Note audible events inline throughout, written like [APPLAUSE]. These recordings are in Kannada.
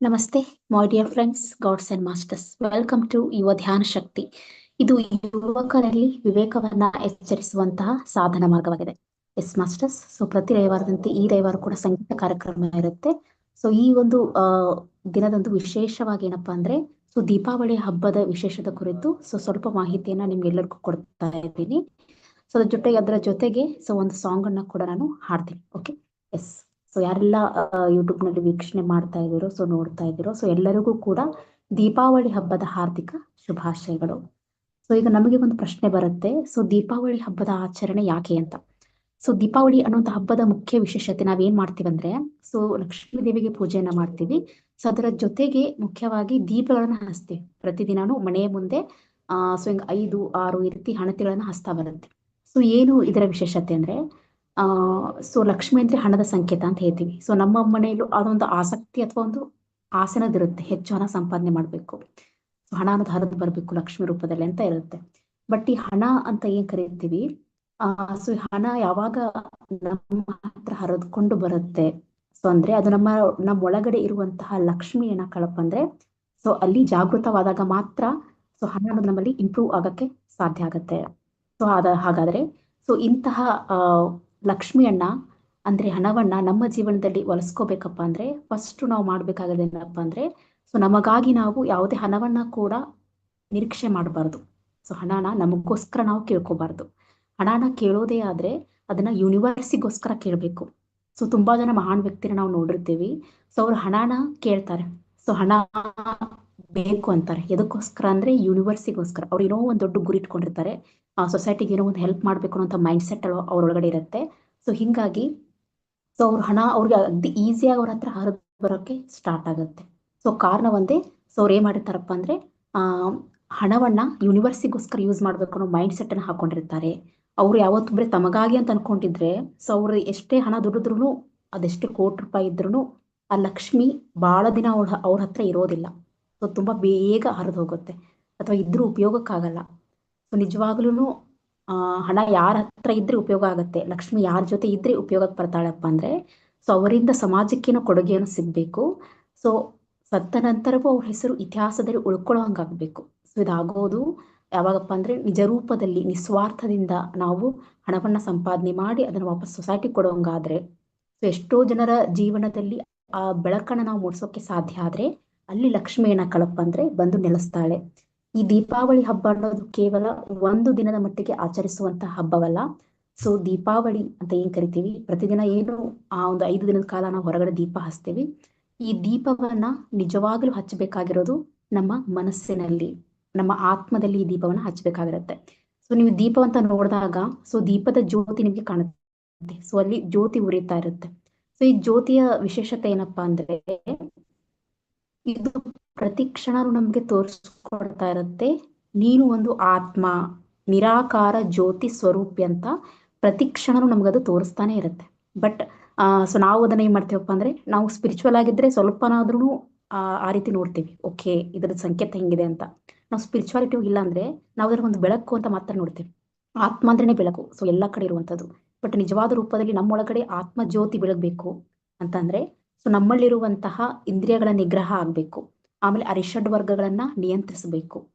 ನಮಸ್ತೆ my dear friends gods and masters welcome to Yuva Dhyana Shakti ಇದು ಯುವಕರಲ್ಲಿ ವಿವೇಕವನ್ನ ಎಚ್ಚರಿಸುವಂತಹ ಸಾಧನ ಮಾರ್ಗವಾಗಿದೆ. ಎಸ್ ಮಾಸ್ಟರ್ಸ್ ಸೊ ಪ್ರತಿ ರವಿವಾರದಂತೆ ಈ ರವಿವಾರ ಕೂಡ ಸಂಗೀತ ಕಾರ್ಯಕ್ರಮ ಇರುತ್ತೆ. ಸೊ ಈ ಒಂದು ದಿನದಂದು ವಿಶೇಷವಾಗಿ ಏನಪ್ಪಾ ಅಂದ್ರೆ ಸೊ ದೀಪಾವಳಿ ಹಬ್ಬದ ವಿಶೇಷದ ಕುರಿತು ಸೊ ಸ್ವಲ್ಪ ಮಾಹಿತಿಯನ್ನ ನಿಮ್ಗೆಲ್ಲರಿಗೂ ಕೊಡ್ತಾ ಇದ್ದೀನಿ. ಸೊ ಅದ್ರ ಜೊತೆಗೆ, ಅದರ ಜೊತೆಗೆ ಸೊ ಒಂದು ಸಾಂಗ್ ಅನ್ನ ಕೂಡ ನಾನು ಹಾಡ್ತೀನಿ. ಓಕೆ ಎಸ್ ಸೊ ಯಾರೆಲ್ಲ ಯೂಟ್ಯೂಬ್ನಲ್ಲಿ ವೀಕ್ಷಣೆ ಮಾಡ್ತಾ ಇದ್ದೀರೋ ಸೊ ನೋಡ್ತಾ ಇದ್ದೀರೋ ಸೊ ಎಲ್ಲರಿಗೂ ಕೂಡ ದೀಪಾವಳಿ ಹಬ್ಬದ ಹಾರ್ದಿಕ ಶುಭಾಶಯಗಳು. ಸೊ ಈಗ ನಮಗೆ ಒಂದು ಪ್ರಶ್ನೆ ಬರುತ್ತೆ. ಸೊ ದೀಪಾವಳಿ ಹಬ್ಬದ ಆಚರಣೆ ಯಾಕೆ ಅಂತ? ಸೊ ದೀಪಾವಳಿ ಅನ್ನುವಂಥ ಹಬ್ಬದ ಮುಖ್ಯ ವಿಶೇಷತೆ ನಾವೇನ್ ಮಾಡ್ತೀವಿ ಅಂದ್ರೆ ಸೊ ಲಕ್ಷ್ಮೀ ದೇವಿಗೆ ಪೂಜೆಯನ್ನ ಮಾಡ್ತೀವಿ. ಸೊ ಅದರ ಜೊತೆಗೆ ಮುಖ್ಯವಾಗಿ ದೀಪಗಳನ್ನ ಹಚ್ತೀವಿ. ಪ್ರತಿದಿನಾನು ಮನೆಯ ಮುಂದೆ, ಆ ಸೊ ಹಿಂಗ ಐದು, ಆರು ಈ ರೀತಿ ಹಣತೆಗಳನ್ನ ಹಚ್ತಾ ಬರುತ್ತೆ. ಸೊ ಏನು ಇದರ ವಿಶೇಷತೆ ಅಂದ್ರೆ ಆ, ಸೊ ಲಕ್ಷ್ಮಿ ಅಂದ್ರೆ ಹಣದ ಸಂಕೇತ ಅಂತ ಹೇಳ್ತೀವಿ. ಸೊ ನಮ್ಮ ಮನೆಯಲ್ಲೂ ಅದೊಂದು ಆಸಕ್ತಿ ಅಥವಾ ಒಂದು ಆಸನದಿರುತ್ತೆ. ಹೆಚ್ಚು ಹಣ ಸಂಪಾದನೆ ಮಾಡ್ಬೇಕು. ಸೊ ಹಣ ಅನ್ನೋದು ಹರಿದು ಬರ್ಬೇಕು ಲಕ್ಷ್ಮಿ ರೂಪದಲ್ಲಿ ಅಂತ ಇರುತ್ತೆ. ಬಟ್ ಈ ಹಣ ಅಂತ ಏನ್ ಕರಿತೀವಿ? ಆ, ಸೊ ಹಣ ಯಾವಾಗ ನಮ್ಮ ಹತ್ರ ಹರಿದ್ಕೊಂಡು ಬರುತ್ತೆ. ಸೊ ಅಂದ್ರೆ ಅದು ನಮ್ಮ ನಮ್ಮ ಒಳಗಡೆ ಇರುವಂತಹ ಲಕ್ಷ್ಮಿ ಏನಾಕಳಪ್ಪ ಅಂದ್ರೆ ಸೊ ಅಲ್ಲಿ ಜಾಗೃತವಾದಾಗ ಮಾತ್ರ ಸೊ ಹಣ ಅನ್ನೋದು ನಮ್ಮಲ್ಲಿ ಇಂಪ್ರೂವ್ ಆಗಕ್ಕೆ ಸಾಧ್ಯ ಆಗತ್ತೆ. ಸೊ ಅದ ಹಾಗಾದ್ರೆ, ಸೊ ಇಂತಹ ಲಕ್ಷ್ಮಿಯನ್ನ ಅಂದ್ರೆ ಹಣವನ್ನ ನಮ್ಮ ಜೀವನದಲ್ಲಿ ಒಲಿಸ್ಕೋಬೇಕಪ್ಪ ಅಂದ್ರೆ ಫಸ್ಟ್ ನಾವು ಮಾಡ್ಬೇಕಾಗದ ಏನಪ್ಪ ಅಂದ್ರೆ ಸೊ ನಮಗಾಗಿ ನಾವು ಯಾವುದೇ ಹಣವನ್ನ ಕೂಡ ನಿರೀಕ್ಷೆ ಮಾಡಬಾರ್ದು. ಸೊ ಹಣನ ನಮಗೋಸ್ಕರ ನಾವು ಕೇಳ್ಕೋಬಾರ್ದು. ಹಣನ ಕೇಳೋದೇ ಆದ್ರೆ ಅದನ್ನ ಯೂನಿವರ್ಸಿಗೋಸ್ಕರ ಕೇಳಬೇಕು. ಸೊ ತುಂಬಾ ಜನ ಮಹಾನ್ ವ್ಯಕ್ತಿನ ನಾವು ನೋಡಿರ್ತೀವಿ. ಸೊ ಅವ್ರು ಹಣನ ಕೇಳ್ತಾರೆ. ಸೊ ಹಣ ಬೇಕು ಅಂತಾರೆ. ಎದಕ್ಕೋಸ್ಕರ ಅಂದ್ರೆ ಯೂನಿವರ್ಸಿಗೋಸ್ಕರ ಅವ್ರು ಏನೋ ಒಂದು ದೊಡ್ಡ ಗುರಿ ಇಟ್ಕೊಂಡಿರ್ತಾರೆ. ಆ ಸೊಸೈಟಿಗೆ ಏನೋ ಒಂದು ಹೆಲ್ಪ್ ಮಾಡ್ಬೇಕು ಅನ್ನೋ ಮೈಂಡ್ ಸೆಟ್ ಅವ್ರೊಳಗಡೆ ಇರುತ್ತೆ. ಸೊ ಹಿಂಗಾಗಿ ಸೊ ಅವ್ರ ಹಣ ಅವ್ರಿಗೆ ಅಗ್ದಿ ಈಸಿಯಾಗಿ ಅವ್ರ ಹತ್ರ ಹರಿದು ಬರೋಕೆ ಸ್ಟಾರ್ಟ್ ಆಗುತ್ತೆ. ಸೊ ಕಾರಣ ಒಂದೇ ಸೊ ಅವ್ರು ಏನ್ ಮಾಡಿರ್ತಾರಪ್ಪ ಅಂದ್ರೆ, ಆ, ಹಣವನ್ನ ಯೂನಿವರ್ಸಿಗೋಸ್ಕರ ಯೂಸ್ ಮಾಡ್ಬೇಕು ಅನ್ನೋ ಮೈಂಡ್ ಸೆಟ್ ಅನ್ನ ಹಾಕೊಂಡಿರ್ತಾರೆ. ಅವ್ರು ಯಾವತ್ತು ಬರೀ ತಮಗಾಗಿ ಅಂತ ಅನ್ಕೊಂಡಿದ್ರೆ ಸೊ ಅವ್ರು ಎಷ್ಟೇ ಹಣ ದುಡಿದ್ರು ಅದೆಷ್ಟು ಕೋಟಿ ರೂಪಾಯಿ ಇದ್ರು ಆ ಲಕ್ಷ್ಮಿ ಬಹಳ ದಿನ ಅವ್ರ ಅವ್ರ ಹತ್ರ ಇರೋದಿಲ್ಲ. ಸೊ ತುಂಬಾ ಬೇಗ ಹರಿದು ಹೋಗುತ್ತೆ ಅಥವಾ ಇದ್ರೂ ಉಪಯೋಗಕ್ಕಾಗಲ್ಲ. ಸೊ ನಿಜವಾಗ್ಲೂ ಹಣ ಯಾರ ಹತ್ರ ಇದ್ರೆ ಉಪಯೋಗ ಆಗತ್ತೆ, ಲಕ್ಷ್ಮಿ ಯಾರ ಜೊತೆ ಇದ್ರೆ ಉಪಯೋಗಕ್ಕೆ ಬರ್ತಾಳಪ್ಪ ಅಂದ್ರೆ, ಸೊ ಅವರಿಂದ ಸಮಾಜಕ್ಕೇನೋ ಕೊಡುಗೆಯನ್ನು ಸಿಗ್ಬೇಕು. ಸೊ ಸತ್ತ ನಂತರವೂ ಅವ್ರ ಹೆಸರು ಇತಿಹಾಸದಲ್ಲಿ ಉಳ್ಕೊಳ್ಳೋ ಹಂಗಾಗ್ಬೇಕು ಸೊ ಇದಾಗೋದು ಯಾವಾಗಪ್ಪ ಅಂದ್ರೆ ನಿಜ ರೂಪದಲ್ಲಿ, ನಿಸ್ವಾರ್ಥದಿಂದ ನಾವು ಹಣವನ್ನ ಸಂಪಾದನೆ ಮಾಡಿ ಅದನ್ನ ವಾಪಸ್ ಸೊಸೈಟಿ ಕೊಡೋಂಗಾದ್ರೆ ಸೊ ಎಷ್ಟೋ ಜನರ ಜೀವನದಲ್ಲಿ ಆ ಬೆಳಕನ್ನ ನಾವು ಮೂಡಿಸೋಕೆ ಸಾಧ್ಯ ಆದ್ರೆ ಅಲ್ಲಿ ಲಕ್ಷ್ಮಿಯನ್ನ ಕಳಪ ಅಂದ್ರೆ ಬಂದು ನೆಲೆಸ್ತಾಳೆ. ಈ ದೀಪಾವಳಿ ಹಬ್ಬ ಅನ್ನೋದು ಕೇವಲ ಒಂದು ದಿನದ ಮಟ್ಟಿಗೆ ಆಚರಿಸುವಂತಹ ಹಬ್ಬವಲ್ಲ. ಸೊ ದೀಪಾವಳಿ ಅಂತ ಏನ್ ಕರಿತೀವಿ? ಪ್ರತಿದಿನ ಏನು ಆ ಒಂದು ಐದು ದಿನದ ಕಾಲ ನಾವು ಹೊರಗಡೆ ದೀಪ ಹಚ್ತೀವಿ. ಈ ದೀಪವನ್ನ ನಿಜವಾಗ್ಲೂ ಹಚ್ಚಬೇಕಾಗಿರೋದು ನಮ್ಮ ಮನಸ್ಸಿನಲ್ಲಿ, ನಮ್ಮ ಆತ್ಮದಲ್ಲಿ ಈ ದೀಪವನ್ನ ಹಚ್ಚಬೇಕಾಗಿರುತ್ತೆ. ಸೊ ನೀವು ದೀಪವಂತ ನೋಡಿದಾಗ ಸೊ ದೀಪದ ಜ್ಯೋತಿ ನಿಮ್ಗೆ ಕಾಣುತ್ತೆ. ಸೊ ಅಲ್ಲಿ ಜ್ಯೋತಿ ಉರಿತಾ ಇರುತ್ತೆ. ಸೊ ಈ ಜ್ಯೋತಿಯ ವಿಶೇಷತೆ ಏನಪ್ಪಾ ಅಂದ್ರೆ ಇದು ಪ್ರತಿ ಕ್ಷಣನೂ ನಮ್ಗೆ ತೋರಿಸ್ಕೊಡ್ತಾ ಇರುತ್ತೆ. ನೀನು ಒಂದು ಆತ್ಮ, ನಿರಾಕಾರ ಜ್ಯೋತಿ ಸ್ವರೂಪಿ ಅಂತ ಪ್ರತಿ ಕ್ಷಣನೂ ನಮ್ಗದು ತೋರಿಸ್ತಾನೆ ಇರುತ್ತೆ. ಬಟ್ ಸೊ ನಾವು ಅದನ್ನ ಏನ್ ಮಾಡ್ತೀವಪ್ಪ ಅಂದ್ರೆ, ನಾವು ಸ್ಪಿರಿಚುವಲ್ ಆಗಿದ್ರೆ ಸ್ವಲ್ಪನಾದ್ರೂ ಆ ಆ ರೀತಿ ನೋಡ್ತೀವಿ. ಓಕೆ ಇದ್ರ ಸಂಕೇತ ಹೆಂಗಿದೆ ಅಂತ. ನಾವು ಸ್ಪಿರಿಚುವಾಲಿಟಿ ಇಲ್ಲ ಅಂದ್ರೆ, ನಾವು ಅದ್ರ ಒಂದು ಬೆಳಕು ಅಂತ ಮಾತ್ರ ನೋಡ್ತೀವಿ. ಆತ್ಮ ಅಂದ್ರೇನೆ ಬೆಳಕು ಸೊ ಎಲ್ಲಾ ಕಡೆ ಇರುವಂತದ್ದು ಬಟ್ ನಿಜವಾದ ರೂಪದಲ್ಲಿ ನಮ್ಮೊಳಗಡೆ ಆತ್ಮ ಜ್ಯೋತಿ ಬೆಳಗ್ಬೇಕು ಅಂತಂದ್ರೆ ಸೊ ನಮ್ಮಲ್ಲಿರುವಂತಹ ಇಂದ್ರಿಯಗಳ ನಿಗ್ರಹ ಆಗ್ಬೇಕು. ಆಮೇಲೆ ಅರಿಷಡ್ ವರ್ಗಗಳನ್ನ ನಿಯಂತ್ರಿಸಬೇಕು.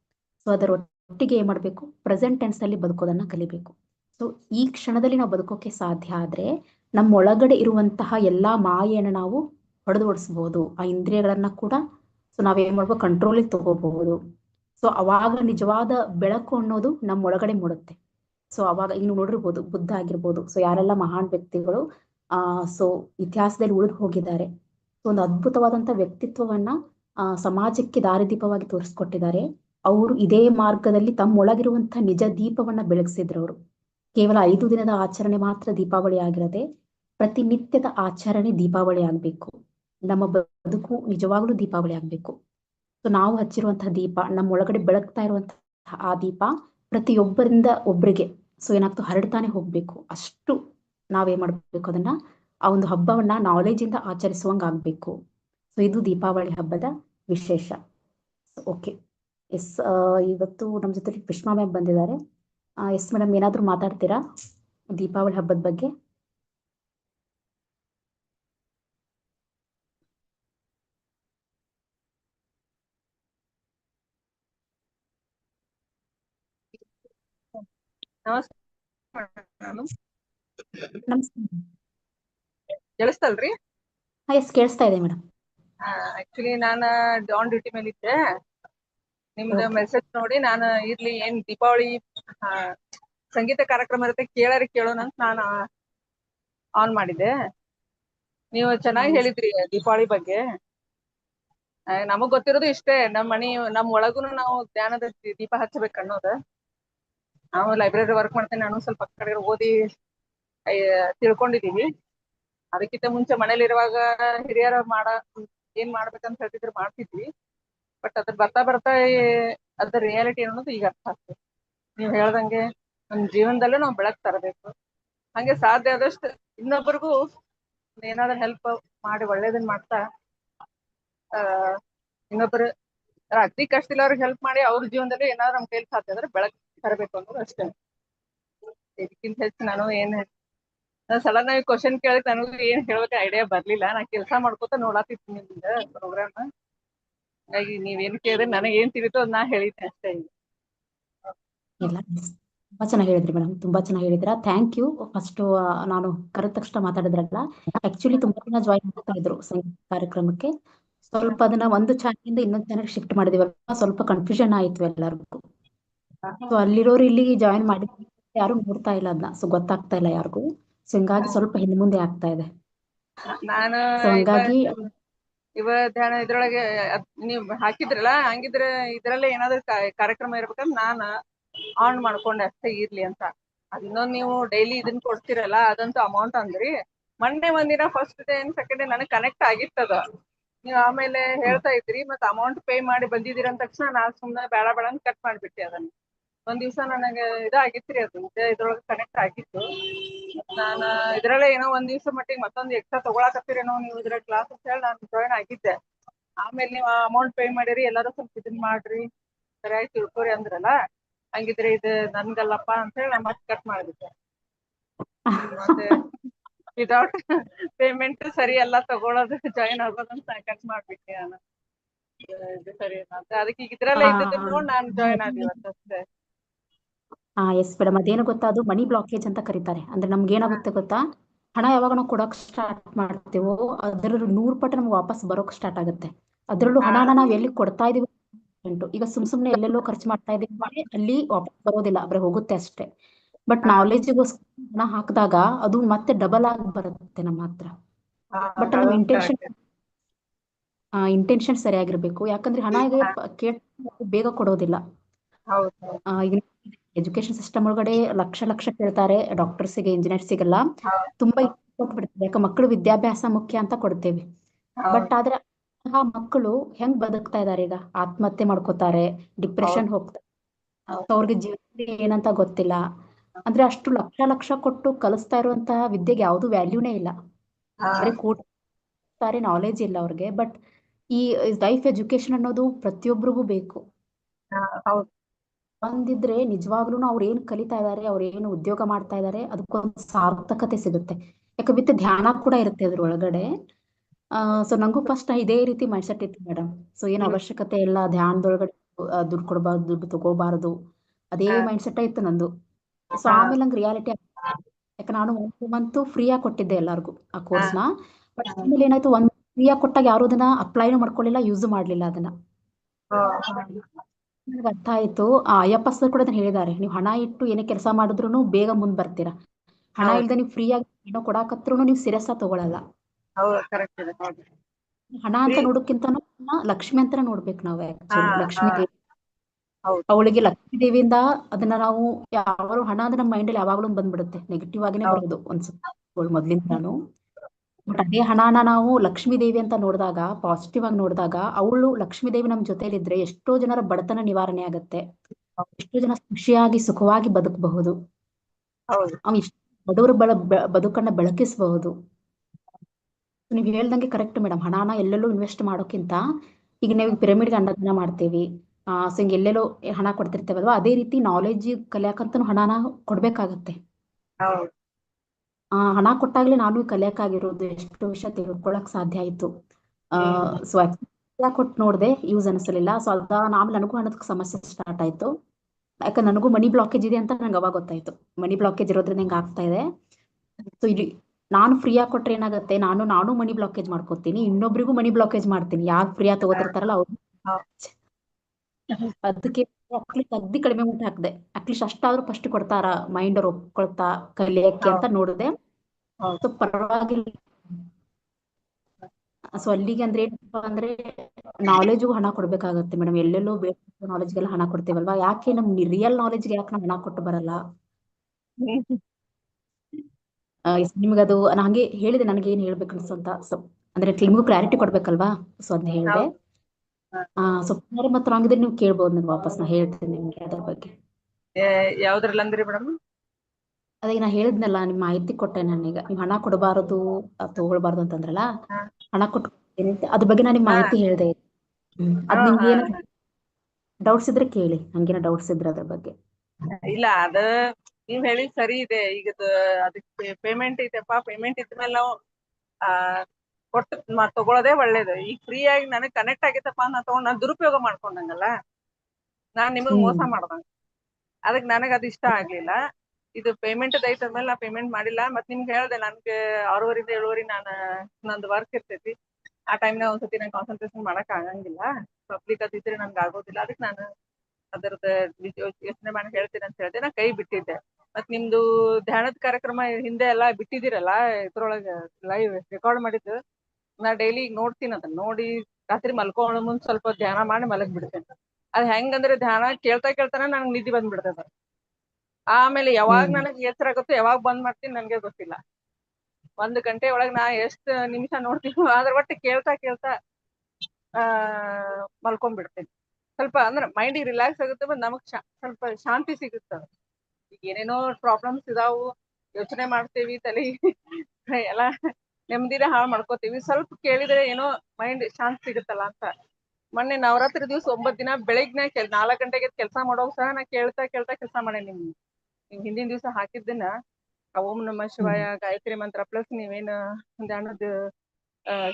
ಸೊ ಅದರ ಒಟ್ಟಿಗೆ ಏನ್ ಮಾಡ್ಬೇಕು? ಪ್ರೆಸೆಂಟ್ ಟೆನ್ಸ್ ಅಲ್ಲಿ ಬದುಕೋದನ್ನ ಕಲಿಬೇಕು. ಸೊ ಈ ಕ್ಷಣದಲ್ಲಿ ನಾವು ಬದುಕೋಕೆ ಸಾಧ್ಯ ಆದ್ರೆ ನಮ್ಮ ಒಳಗಡೆ ಇರುವಂತಹ ಎಲ್ಲಾ ಮಾಯೆಯನ್ನು ನಾವು ಹೊಡೆದು ಓಡಿಸಬಹುದು ಆ ಇಂದ್ರಿಯಗಳನ್ನ ಕೂಡ ಸೊ ನಾವೇನ್ ಮಾಡ್ಬೋದು ಕಂಟ್ರೋಲಿಗೆ ತಗೋಬಹುದು. ಸೊ ಅವಾಗ ನಿಜವಾದ ಬೆಳಕು ಅನ್ನೋದು ನಮ್ಮ ಒಳಗಡೆ ಮೂಡುತ್ತೆ. ಸೊ ಅವಾಗ ಇನ್ನು ನೋಡಿರ್ಬೋದು, ಬುದ್ಧ ಆಗಿರ್ಬೋದು. ಸೊ ಯಾರೆಲ್ಲ ಮಹಾನ್ ವ್ಯಕ್ತಿಗಳು, ಆ ಸೊ ಇತಿಹಾಸದಲ್ಲಿ ಉಳಿದು ಹೋಗಿದ್ದಾರೆ. ಒಂದು ಅದ್ಭುತವಾದಂತ ವ್ಯಕ್ತಿತ್ವವನ್ನ, ಆ, ಸಮಾಜಕ್ಕೆ ದಾರಿದೀಪವಾಗಿ ತೋರಿಸ್ಕೊಟ್ಟಿದ್ದಾರೆ. ಅವರು ಇದೇ ಮಾರ್ಗದಲ್ಲಿ ತಮ್ಮೊಳಗಿರುವಂತಹ ನಿಜ ದೀಪವನ್ನ ಬೆಳಗಿಸಿದ್ರು ಅವರು. ಕೇವಲ ಐದು ದಿನದ ಆಚರಣೆ ಮಾತ್ರ ದೀಪಾವಳಿ ಆಗಿರದೆ, ಪ್ರತಿನಿತ್ಯದ ಆಚರಣೆ ದೀಪಾವಳಿ ಆಗ್ಬೇಕು. ನಮ್ಮ ಬದುಕು ನಿಜವಾಗ್ಲೂ ದೀಪಾವಳಿ ಆಗ್ಬೇಕು. ಸೊ ನಾವು ಹಚ್ಚಿರುವಂತಹ ದೀಪ, ನಮ್ಮ ಒಳಗಡೆ ಬೆಳಗ್ತಾ ಇರುವಂತಹ ಆ ದೀಪ ಪ್ರತಿಯೊಬ್ಬರಿಂದ ಒಬ್ರಿಗೆ. ಸೊ ಏನಾಗ್ತು ಹರಡ್ತಾನೆ ಹೋಗ್ಬೇಕು. ಅಷ್ಟು ನಾವೇನ್ ಮಾಡ್ಬೇಕು? ಅದನ್ನ ಆ ಒಂದು ಹಬ್ಬವನ್ನ ನಾಲೆಜ್ ಇಂದ ಆಚರಿಸುವಂಗ ಆಗ್ಬೇಕು ಸೊ ಇದು ದೀಪಾವಳಿ ಹಬ್ಬದ ವಿಶೇಷ. ಓಕೆ ಎಸ್ ಇವತ್ತು ನಮ್ಮ ಜೊತೆ ಕೃಷ್ಣ ಮ್ಯಾಮ್ ಬಂದಿದ್ದಾರೆ. ಎಸ್ ಮೇಡಮ್ ಏನಾದರೂ ಮಾತಾಡ್ತೀರಾ? ದೀಪಾವಳಿ ಹಬ್ಬದ ಬಗ್ಗೆ? ನಮಸ್ಕಾರ ಕೇಳಿಸ್ತಲ್ರಿ ಎಸ್ ಕೇಳಿಸ್ತಾ ಇದೆ ಮೇಡಮ್. ಆಕ್ಚುಲಿ ನಾನು ಆನ್ ಡ್ಯೂಟಿ ಮೇಲೆ ಇದ್ದೆ. ನಿಮ್ದು ಮೆಸೇಜ್ ನೋಡಿ ನಾನು ಇರ್ಲಿ ಏನ್ ದೀಪಾವಳಿ ಸಂಗೀತ ಕಾರ್ಯಕ್ರಮ ಇರುತ್ತೆ ಕೇಳರಿ ಕೇಳೋಣ ಅಂತ ನಾನು ಆನ್ ಮಾಡಿದ್ದೆ. ನೀವು ಚೆನ್ನಾಗಿ ಹೇಳಿದ್ರಿ ದೀಪಾವಳಿ ಬಗ್ಗೆ. ನಮಗ್ ಗೊತ್ತಿರೋದು ಇಷ್ಟೇ ನಮ್ಮ ಮನಿ ನಮ್ ಒಳಗುನು ನಾವು ಧ್ಯಾನದ ದೀಪ ಹಚ್ಚಬೇಕು ಅನ್ನೋದು. ನಾವು ಲೈಬ್ರರಿ ವರ್ಕ್ ಮಾಡ್ತೇನೆ ನಾನು ಸ್ವಲ್ಪ ಕಡೆ ಓದಿ ತಿಳ್ಕೊಂಡಿದೀವಿ. ಅದಕ್ಕಿಂತ ಮುಂಚೆ ಮನೇಲಿರುವಾಗ ಹಿರಿಯರ ಮಾಡ, ಏನ್ ಮಾಡ್ಬೇಕಂತ ಹೇಳ್ತಿದ್ರು ಮಾಡ್ತಿದ್ವಿ. ಬಟ್ ಅದ್ರ ಬರ್ತಾ ಬರ್ತಾ ಅದ್ರ ರಿಯಾಲಿಟಿ ಅನ್ನೋದು ಈಗ ಅರ್ಥ ಆಗ್ತದೆ. ನೀವು ಹೇಳ್ದಂಗೆ ನಮ್ ಜೀವನದಲ್ಲೇ ನಾವು ಬೆಳಕ್ ತರಬೇಕು. ಹಂಗೆ ಸಾಧ್ಯ ಆದಷ್ಟು ಇನ್ನೊಬ್ಬರಿಗೂ ಏನಾದ್ರೂ ಹೆಲ್ಪ್ ಮಾಡಿ ಒಳ್ಳೇದನ್ನ ಮಾಡ್ತಾ, ಆ, ಇನ್ನೊಬ್ರು ಅತಿ ಕಷ್ಟ ಇಲ್ಲವ್ರಿಗೆ ಹೆಲ್ಪ್ ಮಾಡಿ ಅವ್ರ ಜೀವನದಲ್ಲಿ ಏನಾದ್ರು ನಮ್ ಕೈಲಿ ಸಾಧ್ಯ ಆದ್ರೆ ಬೆಳಕ್ ತರಬೇಕು ಅನ್ನೋದು ಅಷ್ಟೇ. ಇದಕ್ಕಿಂತ ಹೆಚ್ಚು ನಾನು ಏನ್ ಸಡನ್ ಆಗಿ ಕ್ವಶನ್ ಕೇಳಿದ್ರೆ ನನಗೂ ಏನ್ ಹೇಳ್ಬೇಕು ಐಡಿಯಾ ಬರ್ಲಿಲ್ಲ. ನಾ ಕೆಲಸ ಮಾಡ್ಕೋತ ನೋಡಾತಿತ್ತು ನಿಮ್ದ ಪ್ರೋಗ್ರಾಮ್ ಹಾಗಾಗಿ ನೀವೇನ್ ಕೇಳಿದ್ರೆ, ನನಗೆ ಏನ್ ತಿಳಿತೋ ಅದ್ ನಾ ಹೇಳಿದ್ದೆ ಅಷ್ಟೇ ತುಂಬಾ ಚೆನ್ನಾಗಿ ಹೇಳಿದ್ರಿ ಮೇಡಮ್ ತುಂಬಾ ಚೆನ್ನಾಗಿ ಹೇಳಿದ್ರ ಥ್ಯಾಂಕ್ ಯು ಫಸ್ಟ್ ನಾನು ಕರೆದ ತಕ್ಷಣ ಮಾತಾಡಿದ್ರಲ್ಲ ಆಕ್ಚುಲಿ ತುಂಬಾ ಜನ ಜಾಯಿನ್ ಆಗ್ತಾ ಇದ್ರು ಕಾರ್ಯಕ್ರಮಕ್ಕೆ. ಸ್ವಲ್ಪ ಅದನ್ನ ಒಂದು ಚಾನೆಲ್ ಇನ್ನೊಂದು ಚಾನೆಲ್ ಶಿಫ್ಟ್ ಮಾಡಿದಿವಲ್ಲ ಸ್ವಲ್ಪ ಕನ್ಫ್ಯೂಷನ್ ಆಯ್ತು ಎಲ್ಲರಿಗೂ. ಸೊ ಅಲ್ಲಿರೋರು ಇಲ್ಲಿ ಜಾಯಿನ್ ಮಾಡಿದ್ರು ಯಾರು ನೋಡ್ತಾ ಇಲ್ಲ ಅದನ್ನ ಸೊ ಗೊತ್ತಾಗ್ತಾ ಇಲ್ಲ ಯಾರಿಗೂ. ಸೊ ಹಿಂಗಾಗಿ ಸ್ವಲ್ಪ ಹಿಂದೆ ಮುಂದೆ ಆಗ್ತಾ ಇದೆ. ನಾನು ಸೊ ಹಂಗಾಗಿ ಇವ ಧ್ಯಾನ ಇದ್ರೊಳಗೆ ನೀವ್ ಹಾಕಿದ್ರಲ್ಲ ಹಂಗಿದ್ರೆ ಇದ್ರಲ್ಲೇ ಏನಾದ್ರು ಕಾರ್ಯಕ್ರಮ ಇರ್ಬೇಕಂದ್ರೆ ನಾನ ಆನ್ ಮಾಡ್ಕೊಂಡೆ ಅಷ್ಟೇ ಇರ್ಲಿ ಅಂತ. ಅದನ್ನೊಂದ್ ನೀವು ಡೈಲಿ ಇದನ್ ಕೊಡ್ತಿರಲ್ಲ ಅದಂತೂ ಅಮೌಂಟ್ ಅಂದ್ರಿ. ಮೊನ್ನೆ ಒಂದಿನ ಫಸ್ಟ್ ಡೇ ಏನ್ ಸೆಕೆಂಡ್ ಡೇ ನನಗ್ ಕನೆಕ್ಟ್ ಆಗಿತ್ತದ ನೀವ್ ಆಮೇಲೆ ಹೇಳ್ತಾ ಇದ್ರಿ ಮತ್ ಅಮೌಂಟ್ ಪೇ ಮಾಡಿ ಬಂದಿದ್ದೀರ ಅಂದ ತಕ್ಷಣ ನಾ ಸುಮ್ನೆ ಬೇಡ ಬೇಡ ಅಂತ ಕಟ್ ಮಾಡ್ಬಿಟ್ಟೆ ಅದನ್ನ. ಒಂದ್ ದಿವ್ಸ ನನಗೆ ಇದಾಗಿತ್ರಿ ಅದು ಇದೇ ಇದ್ರೊಳಗೆ ಕನೆಕ್ಟ್ ಆಗಿತ್ತು. ನಾನು ಇದ್ರಲ್ಲೇ ಏನೋ ಒಂದ್ ದಿವ್ಸ ಮಟ್ಟಿಗೆ ಮತ್ತೊಂದು ಎಕ್ಸ್ಟ್ರಾ ತಗೊಳಕತ್ತೀರೇನೋ ನೀವು ಇದ್ರ ಕ್ಲಾಸ್ ಅಂತ ಹೇಳಿ ನಾನು ಜಾಯ್ನ್ ಆಗಿದ್ದೆ. ಆಮೇಲೆ ನೀವು ಅಮೌಂಟ್ ಪೇ ಮಾಡಿರಿ ಎಲ್ಲಾರು ಸ್ವಲ್ಪ ಇದನ್ ಮಾಡ್ರಿ. ಸರಿಯಾಗಿ ತಿಳ್ಕೊರಿ ಅಂದ್ರಲ್ಲ ಹಂಗಿದ್ರೆ ಇದು ನನ್ಗಲ್ಲಪ್ಪ ಅಂತ ಹೇಳಿ ನಾನು ಮತ್ತೆ ಕಟ್ ಮಾಡಿಬಿಟ್ಟೆ. ಮತ್ತೆ ವಿದೌಟ್ ಪೇಮೆಂಟ್ ಸರಿ ಎಲ್ಲ ತಗೊಳೋದು ಜಾಯಿನ್ ಆಗೋದಂತ ಕಟ್ ಮಾಡ್ಬಿಟ್ಟೆ ನಾನು. ಇದು ಸರಿ ಅದಕ್ಕೆ ಈಗ ಇದ್ರಲ್ಲೇ ಇದ್ದಿದ್ದು ನಾನು ಜಾಯಿನ್ ಆದಿ ಇವತ್ತಷ್ಟೇ. ಹಾ ಎಸ್ ಮೇಡಮ್ ಅದೇನು ಗೊತ್ತಾ? ಅದು ಮನಿ ಬ್ಲಾಕೇಜ್ ಅಂತ ಕರೀತಾರೆ. ಅಂದ್ರೆ ನಮ್ಗೆ ಏನಾಗುತ್ತೆ ಗೊತ್ತಾ? ಹಣ ಯಾವಾಗ ನಾವು ಕೊಡಕ್ ಸ್ಟಾರ್ಟ್ ಮಾಡ್ತೇವೋ ಅದರಲ್ಲೂ ನೂರ್ ಪಟ್ಟು ನಮ್ಗೆ ವಾಪಸ್ ಬರೋಕ್ ಸ್ಟಾರ್ಟ್ ಆಗುತ್ತೆ. ಅದ್ರಲ್ಲೂ ಹಣನ ನಾವ್ ಎಲ್ಲಿ ಕೊಡ್ತಾ ಇದೀವಿ ಈಗ ಸುಮ್ ಸುಮ್ನೆ ಎಲ್ಲೆಲ್ಲೋ ಖರ್ಚು ಮಾಡ್ತಾ ಇದೀವಿ ಅಲ್ಲಿ ವಾಪಸ್ ಬರೋದಿಲ್ಲ. ಬರೀ ಹೋಗುತ್ತೆ ಅಷ್ಟೇ. ಬಟ್ ನಾಲೆಜ್ಗೋಸ್ಕರ ಹಣ ಹಾಕಿದಾಗ ಅದು ಮತ್ತೆ ಡಬಲ್ ಆಗಿ ಬರುತ್ತೆ ನಮ್ಮ ಹತ್ರ. ಬಟ್ ನಮ್ ಇಂಟೆನ್ಷನ್ ಇಂಟೆನ್ಷನ್ ಸರಿಯಾಗಿರ್ಬೇಕು. ಯಾಕಂದ್ರೆ ಹಣ ಈಗ ಬೇಗ ಕೊಡೋದಿಲ್ಲ. ಆ, ಈಗ ಎಜುಕೇಶನ್ ಸಿಸ್ಟಮ್ ಒಳಗಡೆ ಲಕ್ಷ ಲಕ್ಷ ಕೇಳ್ತಾರೆ ಡಾಕ್ಟರ್ಸ್ಗೆ ಇಂಜಿನಿಯರ್ಸಿಗೆಲ್ಲ ತುಂಬಾ ಕೊಟ್ಬಿಡ್ತಾರೆ ಯಾಕೆ ಮಕ್ಕಳು ವಿದ್ಯಾಭ್ಯಾಸ ಮುಖ್ಯ ಅಂತ ಕೊಡ್ತೇವೆ. ಬಟ್ ಆದ್ರೆ ಆ ಮಕ್ಕಳು ಹೆಂಗ್ ಬದುಕ್ತಾ ಇದಾರೆ ಈಗ? ಆತ್ಮಹತ್ಯೆ ಮಾಡ್ಕೋತಾರೆ ಡಿಪ್ರೆಷನ್ ಹೋಗ್ತಾರೆ. ಅವ್ರಿಗೆ ಜೀವನ ಏನಂತ ಗೊತ್ತಿಲ್ಲ. ಅಂದ್ರೆ ಅಷ್ಟು ಲಕ್ಷ ಲಕ್ಷ ಕೊಟ್ಟು ಕಲಿಸ್ತಾ ಇರುವಂತಹ ವಿದ್ಯೆಗೆ ಯಾವ್ದು ವ್ಯಾಲ್ಯೂನೇ ಇಲ್ಲ. ಕೂಡ ನಾಲೆಜ್ ಇಲ್ಲ ಅವ್ರಿಗೆ. ಬಟ್ ಈ ಲೈಫ್ ಎಜುಕೇಶನ್ ಅನ್ನೋದು ಪ್ರತಿಯೊಬ್ಬರಿಗೂ ಬೇಕು. ಹೌದು ನಿಜವಾಗ್ಲು ಅವ್ರು ಏನ್ ಕಲಿತಾ ಇದಾರೆ ಅವ್ರು ಏನು ಉದ್ಯೋಗ ಮಾಡ್ತಾ ಇದಾರೆ ಅದಕ್ಕೊಂದು ಸಾರ್ಥಕತೆ ಸಿಗುತ್ತೆ. ಯಾಕೆ ವಿತ್ ಧ್ಯಾನ ಕೂಡ ಇರುತ್ತೆ ಅದ್ರ ಒಳಗಡೆ ಸೊ ನಂಗೂ ಫಸ್ಟ್ ಇದೇ ರೀತಿ ಮೈಂಡ್ಸೆಟ್ ಇತ್ತು ಮೇಡಮ್ ಸೊ ಏನ್. ಅವಶ್ಯಕತೆ ಇಲ್ಲ ಧ್ಯಾನದೊಳಗಡೆ ದುಡ್ಡು ಕೊಡಬಾರ್ದು ದುಡ್ಡು ತಗೋಬಾರದು. ಅದೇ ಮೈಂಡ್ ಮೈಂಡ್ಸೆಟ್ ಇತ್ತು ನಂದು. ಸೊ. ಆಮೇಲೆ ನಂಗೆ ರಿಯಾಲಿಟಿ ಯಾಕೆ ನಾನು ಒಂದು ಮಂತ್ ಫ್ರೀ ಆಗಿ ಕೊಟ್ಟಿದ್ದೆ ಎಲ್ಲಾರ್ಗು ಆ ಕೋರ್ಸ್ನ ಬಟ್ ಆಮೇಲೆ ಏನಾಯ್ತು ಒಂದ್ ಫ್ರೀ ಆಗಿ ಕೊಟ್ಟಾಗ ಯಾರು ಅದನ್ನ ಅಪ್ಲೈನು ಮಾಡ್ಕೊಳ್ಳಿಲ್ಲ ಯೂಸ್ ಮಾಡ್ಲಿಲ್ಲ ಅದನ್ನ. ನನಗೆ ಅರ್ಥ ಆಯ್ತು ಆ ಅಯ್ಯಪ್ಪ ಸರ್ ಕೂಡ ಅದನ್ನ ಹೇಳಿದ್ದಾರೆ. ನೀವು ಹಣ ಇಟ್ಟು ಏನೇ ಕೆಲಸ ಮಾಡಿದ್ರು ಬೇಗ ಮುಂದ್ ಬರ್ತೀರಾ. ಹಣ. ಇಲ್ದೆ ನೀವು ಫ್ರೀ ಆಗಿ ಏನೋ ಕೊಡಾಕತ್ರು ನೀವು ಸಿರಸ ತಗೊಳಲ್ಲ. ಹಣ ಅಂತ ನೋಡಕ್ಕಿಂತ ಲಕ್ಷ್ಮಿ ಅಂತ ನೋಡ್ಬೇಕು ನಾವು ಲಕ್ಷ್ಮೀ ದೇವಿ. ಅವಳಿಗೆ ಲಕ್ಷ್ಮಿ ದೇವಿಯಿಂದ ಅದನ್ನ ನಾವು ಯಾವ ಹಣ ಅಂದ್ರೆ ನಮ್ಮ ಮೈಂಡಲ್ಲಿ ಯಾವಾಗ್ಲೂ ಬಂದ್ಬಿಡುತ್ತೆ. ನೆಗೆಟಿವ್ ಆಗಿನೇ. ಬರೋದು ಒಂದ್ಸಲ ಮೊದ್ಲಿಂದ ನಾನು ಬಟ್ ಅದೇ ಹಣನ ನಾವು ಲಕ್ಷ್ಮೀ ದೇವಿ ಅಂತ ನೋಡಿದಾಗ ಪಾಸಿಟಿವ್ ಆಗಿ ನೋಡಿದಾಗ ಅವಳು ಲಕ್ಷ್ಮೀ ದೇವಿ ನಮ್ ಜೊತೆಲಿದ್ರೆ ಎಷ್ಟೋ ಜನರ ಬಡತನ ನಿವಾರಣೆ ಆಗತ್ತೆ. ಎಷ್ಟೋ ಜನ ಖುಷಿಯಾಗಿ ಸುಖವಾಗಿ ಬದುಕಬಹುದು. ಬಡವರ ಬಳ ಬದುಕನ್ನ ಬೆಳಕಿಸಬಹುದು. ನೀವ್ ಹೇಳ್ದಂಗೆ ಕರೆಕ್ಟ್ ಮೇಡಮ್ ಹಣನ ಎಲ್ಲೆಲ್ಲೂ ಇನ್ವೆಸ್ಟ್ ಮಾಡೋಕ್ಕಿಂತ ಈಗ ನೀವು ಪಿರಮಿಡ್ಗೆ ಅನ್ನದಾನ ಮಾಡ್ತೀವಿ. ಆ ಸೊ ಹಿಂಗೆ ಎಲ್ಲೆಲ್ಲೋ ಹಣ ಕೊಡ್ತಿರ್ತೇವಲ್ವಾ ಅದೇ ರೀತಿ ನಾಲೆಜ್ ಕಲಿಯಾಕಂತ ಹಣನ ಕೊಡ್ಬೇಕಾಗತ್ತೆ. ಹಣ ಕೊಟ್ಟಾಗ್ಲೇ ನಾನು ಕಲಿಯಕ್ಕಾಗಿರೋದು ಎಷ್ಟು ವಿಷಯ ತಿಳ್ಕೊಳಕ್ ಸಾಧ್ಯ ಆಯ್ತು. ಆ ಸೊ ಕೊಟ್ಟು ನೋಡ್ದೆ ಯೂಸ್ ಅನಿಸಲಿಲ್ಲ. ಸೊ ಅದ ಆಮೇಲೆ ನನಗೂ ಹಣದ ಸಮಸ್ಯೆ ಸ್ಟಾರ್ಟ್ ಆಯ್ತು. ಯಾಕಂದ್ರೆ ನನಗೂ ಮನಿ ಬ್ಲಾಕೇಜ್ ಇದೆ ಅಂತ ನಂಗೆ ಅವಾಗ ಗೊತ್ತಾಯ್ತು. ಮನಿ ಬ್ಲಾಕೇಜ್ ಇರೋದ್ರಿಂದ ಹೆಂಗ್ ಆಗ್ತಾ ಇದೆ. ಸೊ ಇಲ್ಲಿ ನಾನು ಫ್ರೀ ಆಗಿ ಕೊಟ್ರೆ ಏನಾಗುತ್ತೆ? ನಾನು ನಾನು ಮನಿ ಬ್ಲಾಕೇಜ್ ಮಾಡ್ಕೊತೀನಿ. ಇನ್ನೊಬ್ರಿಗೂ ಮನಿ ಬ್ಲಾಕೇಜ್ ಮಾಡ್ತೀನಿ. ಯಾರು ಫ್ರೀ ಆಗಿ ತಗೋತಿರ್ತಾರಲ್ಲ ಅವ್ರು. ಅದಕ್ಕೆ ಅಟ್ಲೀಸ್ಟ್ ಅಗ್ದಿ ಕಡಿಮೆ ಮುಟ್ಟ ಹಾಕ್ದೆ. ಅಟ್ಲೀಸ್ಟ್ ಅಷ್ಟಾದ್ರೂ ಫಸ್ಟ್ ಕೊಡ್ತಾರ? ಮೈಂಡ್ ಅವ್ರು ಒಪ್ಕೊಳ್ತಾ ಕಲಿಯಕ್ಕೆ ಅಂತ ನೋಡಿದೆ. ಸೊ ಪರವಾಗಿಲ್ಲ. ಸೊ ಅಲ್ಲಿಗೆ ಅಂದ್ರೆ ಏನಪ್ಪಾ ಅಂದ್ರೆ ನಾಲೆಜ್ಗೂ ಹಣ ಕೊಡ್ಬೇಕಾಗತ್ತೆ ಮೇಡಮ್ ಎಲ್ಲೆಲ್ಲೋ ಬೇಡ ನಾಲೆಜ್ಗೆಲ್ಲ ಹಣ ಕೊಡ್ತೇವಲ್ವಾ? ಯಾಕೆ ನಮ್ ರಿಯಲ್ ನಾಲೆಜ್ಗೆ ಯಾಕೆ ನಾವು ಹಣ ಕೊಟ್ಟು ಬರಲ್ಲ? ನಿಮ್ಗೆ ಅದು ಹಂಗೆ ಹೇಳಿದೆ ನನಗೆ ಏನ್ ಹೇಳ್ಬೇಕು ಅನ್ಸಂತ ಸೊ ಅಂದ್ರೆ ನಿಮ್ಗೂ ಕ್ಲಾರಿಟಿ ಕೊಡ್ಬೇಕಲ್ವಾ? ಸೊ ಅದನ್ನ ಹೇಳಿದೆ. ಹೌದು. ಆ ಸೊ ಮತ್ತೆ ರಾಂಗ್ ನೀವು ಕೇಳ್ಬೋದು ನಾನು ವಾಪಸ್ ನಾ ಹೇಳ್ತೇನೆ ನಿಮ್ಗೆ ಅದ್ರ ಬಗ್ಗೆ. ಯಾವ್ದ್ರಲ್ಲಿ ಅಂದ್ರಿ ಮೇಡಮ್ ಅದೇ ನಾ ಹೇಳಿದ್ನಲ್ಲ ನಿಮ್ ಮಾಹಿತಿ ಕೊಟ್ಟೆ ನಾನೀಗ. ನೀವು ಹಣ ಕೊಡಬಾರದು ತಗೊಳ್ಬಾರ್ದು ಅಂತಂದ್ರಲ್ಲ. ಹಣ ಕೊಟ್ಟು ಅದ್ರ ಬಗ್ಗೆ ನಾನು ನಿಮ್ ಮಾಹಿತಿ ಹೇಳ್ದೆ. ಹ್ಮ್. ಅದ್ ನಿಮ್ಗೆ ಏನ ಡೌಟ್ಸ್ ಇದ್ರೆ ಕೇಳಿ. ನಂಗೇನ ಡೌಟ್ಸ್ ಇದ್ರೆ ಅದ್ರ ಬಗ್ಗೆ. ಇಲ್ಲ ಅದ ನೀವ್ ಹೇಳಿದ್ ಸರಿ ಇದೆ. ಈಗ ಅದಕ್ಕೆ ಪೇಮೆಂಟ್ ಐತೆಪ್ಪ. ಪೇಮೆಂಟ್ ಇದ್ಮೇಲೆ ನಾವು ಆ ಕೊಟ್ಟು ತಗೊಳ್ಳೋದೇ ಒಳ್ಳೇದು. ಈಗ ಫ್ರೀ ಆಗಿ ನನಗ್ ಕನೆಕ್ಟ್ ಆಗೈತಪ್ಪ ನಾ ತಗೊಂಡ್ ನಾನ್ ದುರುಪಯೋಗ ಮಾಡ್ಕೊಂಡಂಗಲ್ಲ? ನಾನ್ ನಿಮಗ್ ಮೋಸ. ಮಾಡ್ದಂಗ. ಅದಕ್ ನನಗ್ ಅದ್ ಇಷ್ಟ ಆಗ್ಲಿಲ್ಲ. ಇದು ಪೇಮೆಂಟ್ ಐತೆ ಅಂದ್ಮೇಲೆ ನಾ ಪೇಮೆಂಟ್ ಮಾಡಿಲ್ಲ. ಮತ್ ನಿಮ್ಗೆ ಹೇಳ್ದೆ ನನ್ಗೆ ಆರೂವರಿಂದ ಏಳುವರಿ ನಾನು ನಂದು ವರ್ಕ್ ಇರ್ತೈತಿ. ಆ ಟೈಮ್ ಟೈಮ್ನಾಗ ಒಂದ್ಸತಿ ನಂಗೆ ಕಾನ್ಸಂಟ್ರೇಷನ್ ಮಾಡಕ್ ಆಗಂಗಿಲ್ಲ. ಪಬ್ಲಿಕ್ ಅದಿದ್ರೆ ನನ್ಗೆ ಆಗೋದಿಲ್ಲ. ಅದಕ್ಕೆ ನಾನು ಅದರದ ಯೋಚನೆ ಮಾಡಿ ಹೇಳ್ತೀನಿ ಅಂತ ಹೇಳ್ದೆ. ನಾ ಕೈ ಬಿಟ್ಟಿದ್ದೆ. ಮತ್ ನಿಮ್ದು ಧ್ಯಾನದ ಕಾರ್ಯಕ್ರಮ ಹಿಂದೆ ಎಲ್ಲಾ ಬಿಟ್ಟಿದಿರಲ್ಲ ಇದ್ರೊಳಗ ಲೈವ್ ರೆಕಾರ್ಡ್ ಮಾಡಿದ್ದು. ನಾ ಡೈಲಿ ನೋಡ್ತೀನಿ ಅದನ್ನ. ನೋಡಿ ರಾತ್ರಿ ಮಲ್ಕೊಳ್ಳೋ ಮುಂದ್ ಸ್ವಲ್ಪ ಧ್ಯಾನ ಮಾಡಿ ಮಲಗ್ ಬಿಡ್ತೇನೆ ಅದ್ ಹೆಂಗಂದ್ರೆ ಧ್ಯಾನ ಕೇಳ್ತಾ ಕೇಳ್ತಾನೆ ನಂಗೆ ನಿದ್ದೆ ಬಂದ್ಬಿಡ್ತದ. ಆಮೇಲೆ ಯಾವಾಗ. ನನಗೆ ಎಚ್ಚರ ಆಗುತ್ತೋ ಯಾವಾಗ ಬಂದ್ ಮಾಡ್ತೀನಿ ನನ್ಗೆ ಗೊತ್ತಿಲ್ಲ. ಒಂದ್ ಗಂಟೆ ಒಳಗ್ ನಾ ಎಷ್ಟ್ ನಿಮಿಷ ನೋಡ್ತೀನಿ ಅದ್ರ ಒಟ್ಟು ಕೇಳ್ತಾ ಕೇಳ್ತಾ ಆ ಮಲ್ಕೊಂಡ್ಬಿಡ್ತೀನಿ. ಸ್ವಲ್ಪ ಅಂದ್ರೆ ಮೈಂಡ್ ರಿಲ್ಯಾಕ್ಸ್ ಆಗುತ್ತೆ ಮತ್ತೆ ನಮಗ್ ಸ್ವಲ್ಪ ಶಾಂತಿ ಸಿಗುತ್ತೆ ಈಗ ಏನೇನೋ ಪ್ರಾಬ್ಲಮ್ಸ್ ಇದಾವು ಯೋಚನೆ ಮಾಡ್ತೇವಿ ತಲೆ [LAUGHS] ಎಲ್ಲ ನೆಮ್ಮದಿನ ಹಾಳು ಮಾಡ್ಕೋತೀವಿ. ಸ್ವಲ್ಪ ಕೇಳಿದ್ರೆ ಏನೋ ಮೈಂಡ್ ಶಾಂತಿ ಸಿಗುತ್ತಲ್ಲ ಅಂತ. ಮೊನ್ನೆ ನವರಾತ್ರಿ ದಿವಸ ಒಂಬತ್ ದಿನ ಬೆಳಿಗ್ಗೆ ನಾಲ್ಕ್ ಗಂಟೆಗೆ ಕೆಲಸ ಮಾಡೋ ಸಹ ನಾ ಕೇಳ್ತಾ ಕೇಳ್ತಾ ಕೆಲಸ ಮಾಡೇನಿ ನಿಮ್ ನೀವ್ ಹಿಂದಿನ ದಿವಸ ಹಾಕಿದ್ದನ್ನ ಆ ಓಂ ನಮ ಶಿವಾಯ ಗಾಯತ್ರಿ ಮಂತ್ರ ಪ್ಲಸ್ ನೀವೇನ್ ಧ್ಯಾನದ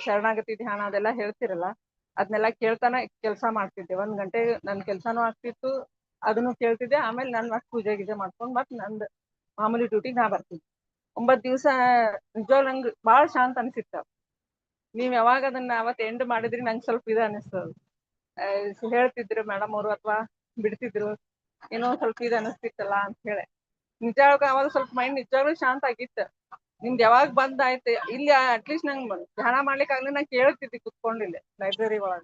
ಶರಣಾಗತಿ ಧ್ಯಾನ ಅದೆಲ್ಲ ಹೇಳ್ತಿರಲ್ಲ ಅದನ್ನೆಲ್ಲ ಕೇಳ್ತಾನ ಕೆಲಸ ಮಾಡ್ತಿದ್ದೆ. ಒಂದ್ ಗಂಟೆ ನನ್ ಕೆಲ್ಸಾನು ಆಗ್ತಿತ್ತು ಅದನ್ನು ಕೇಳ್ತಿದ್ದೆ. ಆಮೇಲೆ ನನ್ ಮತ್ ಪೂಜೆ ಗೀಜೆ ಮಾಡ್ಕೊಂಡ್ ಮತ್ ನಂದ್ ಮಾಮೂಲಿ ಡ್ಯೂಟಿಗೆ ನಾ ಬರ್ತಿದ್ದೆ. ಒಂಬತ್ ದಿವ್ಸ ನಿಜವಾಗ್ ನಂಗ್ ಬಾಳ ಶಾಂತ ಅನ್ಸಿತ್ತ. ನೀವ್ ಯಾವಾಗ ಅದನ್ನ ಅವತ್ ಎಂಡ್ ಮಾಡಿದ್ರಿ ನಂಗೆ ಸ್ವಲ್ಪ ಇದ ಅನಿಸ್ತದ ಹೇಳ್ತಿದ್ರು ಮೇಡಮ್ ಅವರು ಅಥವಾ ಬಿಡ್ತಿದ್ರು. ಏನೋ ಸ್ವಲ್ಪ ಇದು ಅನಿಸ್ತಿತ್ತಲ್ಲ ಅಂತ ಹೇಳಿ. ನಿಜವಾಗ ಅವಾಗ ಸ್ವಲ್ಪ ಮೈಂಡ್ ನಿಜವಾಗ್ಲೂ ಶಾಂತ ಆಗಿತ್ತು. ನಿಮ್ದು ಯಾವಾಗ ಬಂದ್ ಆಯ್ತು, ಇಲ್ಲಿ ಅಟ್ಲೀಸ್ಟ್ ನಂಗೆ ಧ್ಯಾನ ಮಾಡ್ಲಿಕ್ಕೆ ಆಗ್ಲಿ ನಾ ಕೇಳ್ತಿದ್ದೆ ಕುತ್ಕೊಂಡಿಲ್ಲ ಲೈಬ್ರರಿ ಒಳಗ.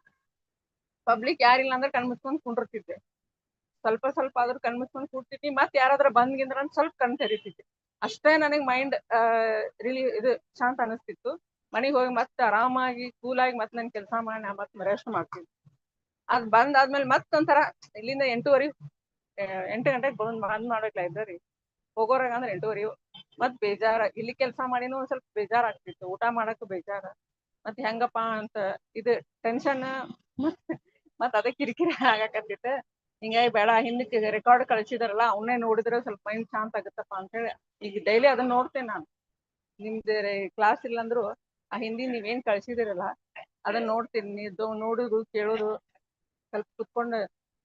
ಪಬ್ಲಿಕ್ ಯಾರಿಲ್ಲ ಅಂದ್ರೆ ಕಣ್ ಮುಚ್ಕೊಂಡ್ ಕುಂಡಿರ್ತಿದ್ದೆ ಸ್ವಲ್ಪ ಸ್ವಲ್ಪ ಆದ್ರೂ ಕಣ್ ಕೂಡ್ತಿದ್ವಿ ಮತ್ ಯಾರಾದ್ರ ಬಂದ್ಗಿಂದ್ರ ಸ್ವಲ್ಪ ಕಣ್ ತೆರಿತಿದ್ದೆ. ಅಷ್ಟೇ ನನಗ್ ಮೈಂಡ್ ರಿಲಿ ಇದು ಶಾಂತ ಅನಿಸ್ತಿತ್ತು. ಮನೆಗೆ ಹೋಗಿ ಮತ್ತೆ ಆರಾಮಾಗಿ, ಕೂಲಾಗಿ ಮತ್ತೆ ನನ್ ಕೆಲಸ ಮಾಡಿ, ನಾ ಮತ್ತೆ ರೆಸ್ಟ್ ಮಾಡ್ತೀನಿ. ಅದ್ ಬಂದ್ ಆದ್ಮೇಲೆ ಮತ್ತೊಂಥರ ಇಲ್ಲಿಂದ ಎಂಟೂವರೆ, ಎಂಟು ಗಂಟೆಗೆ ಬಂದ್ ಬಂದ್ ಮಾಡ್ಬೇಕು ಲೈಬ್ರರಿ ಹೋಗೋರಾಗ ಅಂದ್ರೆ ಎಂಟೂವರೆ ಮತ್ ಬೇಜಾರ, ಇಲ್ಲಿ ಕೆಲಸ ಮಾಡಿನೂ ಒಂದ್ ಸ್ವಲ್ಪ ಬೇಜಾರ್ ಆಗ್ತಿತ್ತು ಊಟ ಮಾಡಕ್ ಬೇಜಾರ. ಮತ್ ಹೆಂಗಪ್ಪ ಅಂತ ಇದು ಟೆನ್ಷನ್ ಮತ್ ಮತ್ ಅದೇ ಕಿರಿಕಿರಿ ಆಗಾಕತ್ತಿತ್ತು. ಹಿಂಗಾಗಿ ಬೇಡ, ಹಿಂದಕ್ಕೆ ರೆಕಾರ್ಡ್ ಕಳ್ಸಿದಾರಲ್ಲ ಅವನ್ನೇ ನೋಡಿದ್ರೆ ಸ್ವಲ್ಪ ಮೈಂಡ್ ಶಾಂತ ಆಗುತ್ತಪ್ಪ ಅಂತ ಹೇಳಿ ಈಗ ಡೈಲಿ ಅದನ್ನ ನೋಡ್ತೇನೆ ನಾನು. ನಿಮ್ದು ಕ್ಲಾಸ್ ಇಲ್ಲಂದ್ರು, ಆ ಹಿಂದಿ ನೀವೇನ್ ಕಳ್ಸಿದಿರಲ್ಲ ಅದನ್ನ ನೋಡ್ತೀನಿ. ನೋಡುದು, ಕೇಳೋದು, ಸ್ವಲ್ಪ ಕುತ್ಕೊಂಡು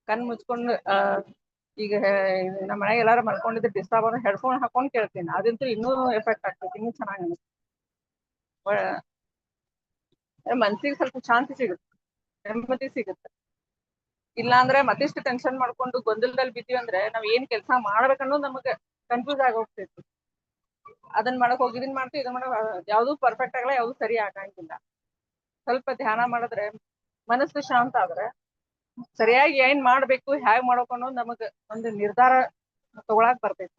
ಕಣ್ ಮುಚ್ಕೊಂಡು ಈಗ ನಮ್ಮ ಮನೆಗೆ ಎಲ್ಲಾರು ಮಲ್ಕೊಂಡಿದ್ರೆ ಡಿಸ್ಟರ್ಬ್ ಅಂದ್ರೆ ಹೆಡ್ಫೋನ್ ಹಾಕೊಂಡ್ ಕೇಳ್ತೀನಿ. ಅದಂತೂ ಇನ್ನೂ ಎಫೆಕ್ಟ್ ಆಗ್ತೈತಿ, ಇನ್ನೂ ಚೆನ್ನಾಗಿ ಅನಿಸ್ತದೆ ಮನ್ಸಿಗೆ ಸ್ವಲ್ಪ ಶಾಂತಿ ಸಿಗುತ್ತೆ, ನೆಮ್ಮದಿ ಸಿಗುತ್ತೆ. ಇಲ್ಲಾಂದ್ರೆ ಮತ್ತಿಷ್ಟು ಟೆನ್ಷನ್ ಮಾಡ್ಕೊಂಡು ಗೊಂದಲದಲ್ಲಿ ಬಿದ್ದೀವಿ ಅಂದ್ರೆ ನಾವ್ ಏನ್ ಕೆಲಸ ಮಾಡ್ಬೇಕನ್ನೋದು ನಮಗೆ ಕನ್ಫ್ಯೂಸ್ ಆಗಿ ಹೋಗ್ತೈತಿ. ಅದನ್ನ ಮಾಡಕ್ ಹೋಗಿ, ಇದನ್ ಮಾಡ್ತೀವಿ ಇದನ್ನ ಮಾಡೋ ಯಾವ್ದು ಪರ್ಫೆಕ್ಟ್ ಆಗಲ್ಲ ಯಾವ್ದು ಸರಿ ಆಗಂಗಿಲ್ಲ. ಸ್ವಲ್ಪ ಧ್ಯಾನ ಮಾಡಿದ್ರೆ ಮನಸ್ಸು ಶಾಂತ ಆದ್ರೆ ಸರಿಯಾಗಿ ಏನ್ ಮಾಡ್ಬೇಕು, ಹ್ಯಾಗ್ ಮಾಡ್ಬೇಕು ಅನ್ನೋದು ನಮಗ ಒಂದು ನಿರ್ಧಾರ ತಗೊಳಕ್ ಬರ್ತೈತಿ.